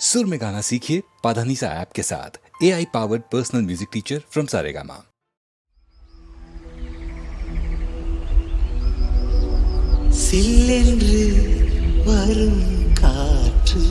सुर में गाना सीखिए पाधानीसा ऐप के साथ। A I powered personal music teacher from Saregama சில்லென்று வரும் காற்று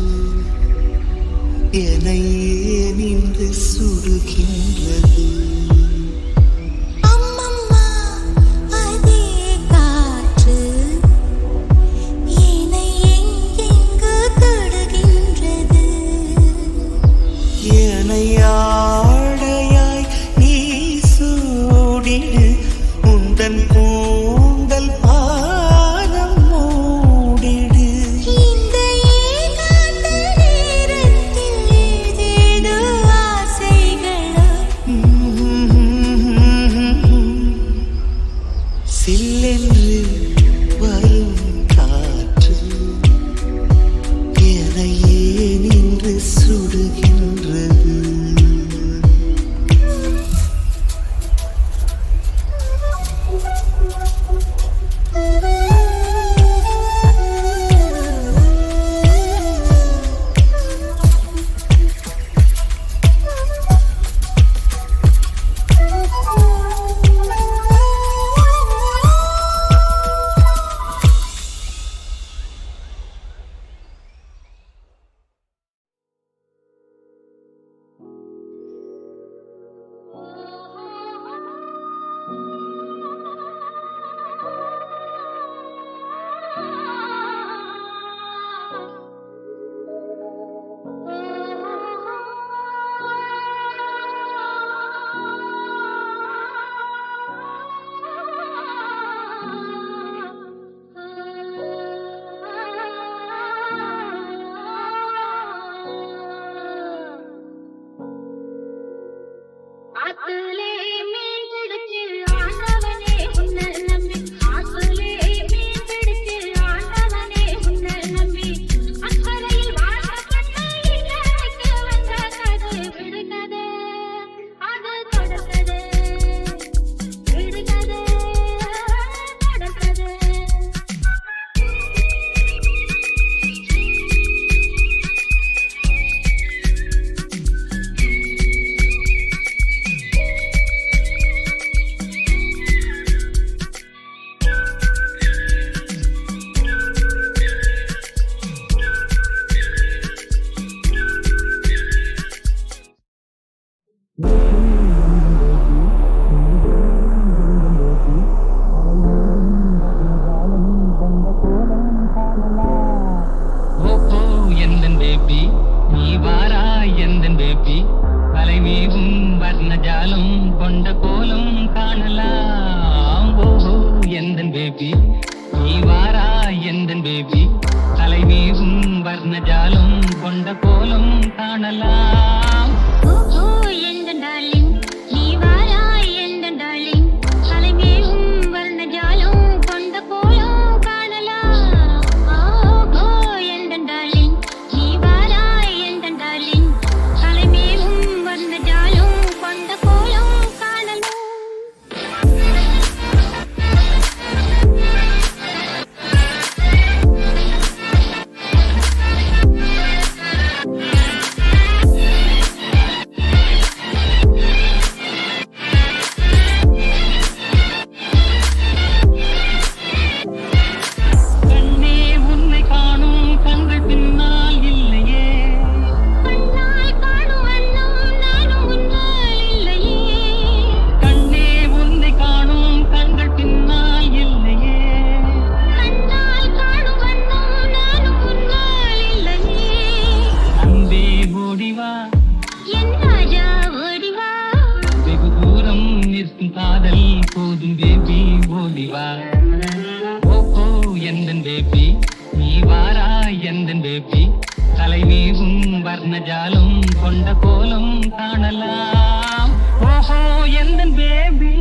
Ah! എന്തൻ ബേബി തലൈമേവും വർണ്ണജാലും കൊണ്ട കോലും കാണലാ போதும் பேபி ஓடி வா. ஓ எந்தன் பேபி நீ வாரா எந்தன் பேபி தலைமேகும் வர்ணஜாலும் கொண்ட கோலம் காணலாம். ஓஹோ எந்தன் பேபி